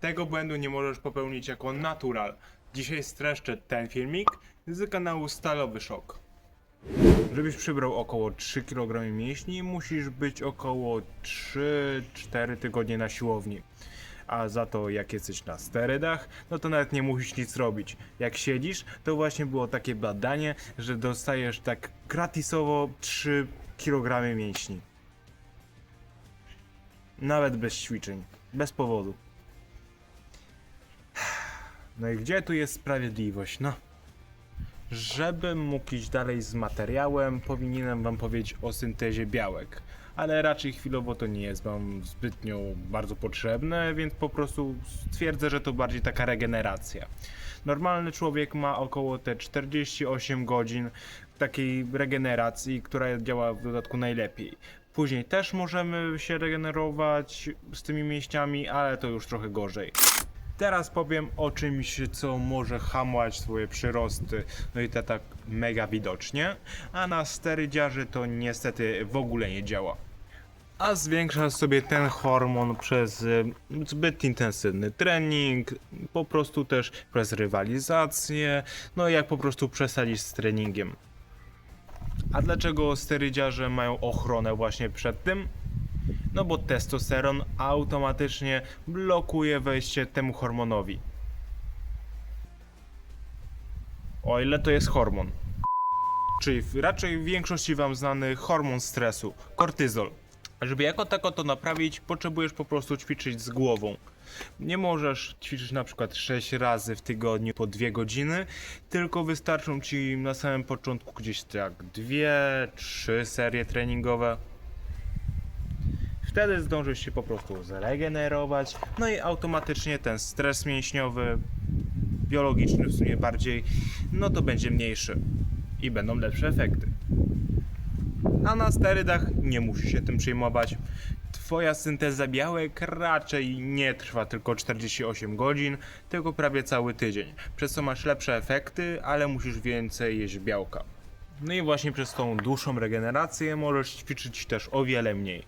Tego błędu nie możesz popełnić jako natural. Dzisiaj streszczę ten filmik z kanału Stalowy Szok. Żebyś przybrał około 3 kg mięśni, musisz być około 3-4 tygodnie na siłowni. A za to jak jesteś na sterydach, no to nawet nie musisz nic robić. Jak siedzisz, to właśnie było takie badanie, że dostajesz tak gratisowo 3 kg mięśni. Nawet bez ćwiczeń, bez powodu. No i gdzie tu jest sprawiedliwość? No. Żebym mógł iść dalej z materiałem, powinienem wam powiedzieć o syntezie białek. Ale raczej chwilowo to nie jest wam zbytnio bardzo potrzebne, więc po prostu stwierdzę, że to bardziej taka regeneracja. Normalny człowiek ma około te 48 godzin takiej regeneracji, która działa w dodatku najlepiej. Później też możemy się regenerować z tymi mięśniami, ale to już trochę gorzej. Teraz powiem o czymś, co może hamować swoje przyrosty, no i to tak mega widocznie, a na sterydziarzy to niestety w ogóle nie działa. A zwiększa sobie ten hormon przez zbyt intensywny trening, po prostu też przez rywalizację, no i jak po prostu przesadzić z treningiem. A dlaczego sterydziarze mają ochronę właśnie przed tym? No bo testosteron automatycznie blokuje wejście temu hormonowi. O ile to jest hormon. Czyli raczej w większości wam znany hormon stresu, kortyzol. Żeby jako tako to naprawić, potrzebujesz po prostu ćwiczyć z głową. Nie możesz ćwiczyć na przykład 6 razy w tygodniu po 2 godziny, tylko wystarczą ci na samym początku gdzieś tak 2-3 serie treningowe. Wtedy zdążysz się po prostu zregenerować, no i automatycznie ten stres mięśniowy, biologiczny w sumie bardziej, no to będzie mniejszy i będą lepsze efekty. A na sterydach nie musisz się tym przejmować. Twoja synteza białek raczej nie trwa tylko 48 godzin, tylko prawie cały tydzień, przez co masz lepsze efekty, ale musisz więcej jeść białka. No i właśnie przez tą dłuższą regenerację możesz ćwiczyć też o wiele mniej.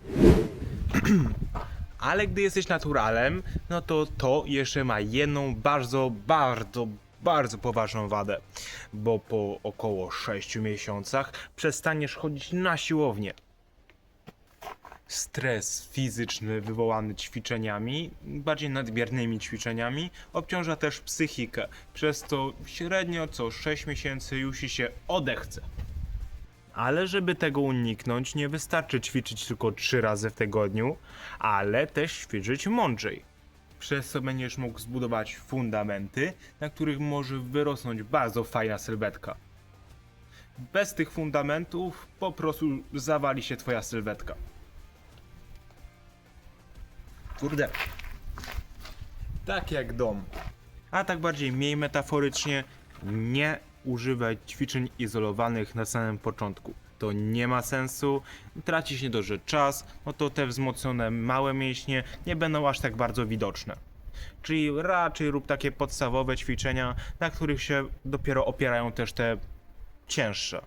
Ale gdy jesteś naturalem, no to to jeszcze ma jedną bardzo, bardzo, bardzo poważną wadę. Bo po około 6 miesiącach przestaniesz chodzić na siłownię. Stres fizyczny wywołany ćwiczeniami, bardziej nadmiernymi ćwiczeniami, obciąża też psychikę. Przez to średnio co 6 miesięcy już się odechce. Ale żeby tego uniknąć, nie wystarczy ćwiczyć tylko 3 razy w tygodniu, ale też ćwiczyć mądrzej. Przez co będziesz mógł zbudować fundamenty, na których może wyrosnąć bardzo fajna sylwetka. Bez tych fundamentów po prostu zawali się twoja sylwetka. Kurde. Tak jak dom. A tak bardziej mniej metaforycznie, nie używaj ćwiczeń izolowanych na samym początku. To nie ma sensu, traci się dobrze czas, no to te wzmocnione małe mięśnie nie będą aż tak bardzo widoczne. Czyli raczej rób takie podstawowe ćwiczenia, na których się dopiero opierają też te cięższe.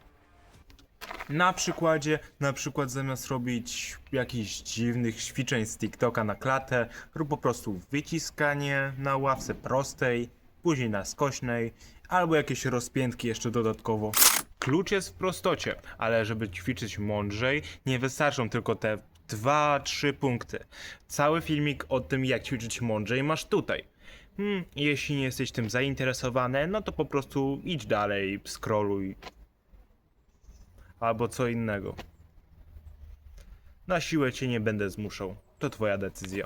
Na przykładzie, na przykład zamiast robić jakichś dziwnych ćwiczeń z TikToka na klatę, rób po prostu wyciskanie na ławce prostej, później na skośnej, albo jakieś rozpiętki jeszcze dodatkowo. Klucz jest w prostocie, ale żeby ćwiczyć mądrzej, nie wystarczą tylko te 2-3 punkty. Cały filmik o tym, jak ćwiczyć mądrzej, masz tutaj. Hmm, jeśli nie jesteś tym zainteresowany, no to po prostu idź dalej, scrolluj, albo co innego. Na siłę cię nie będę zmuszał. To twoja decyzja.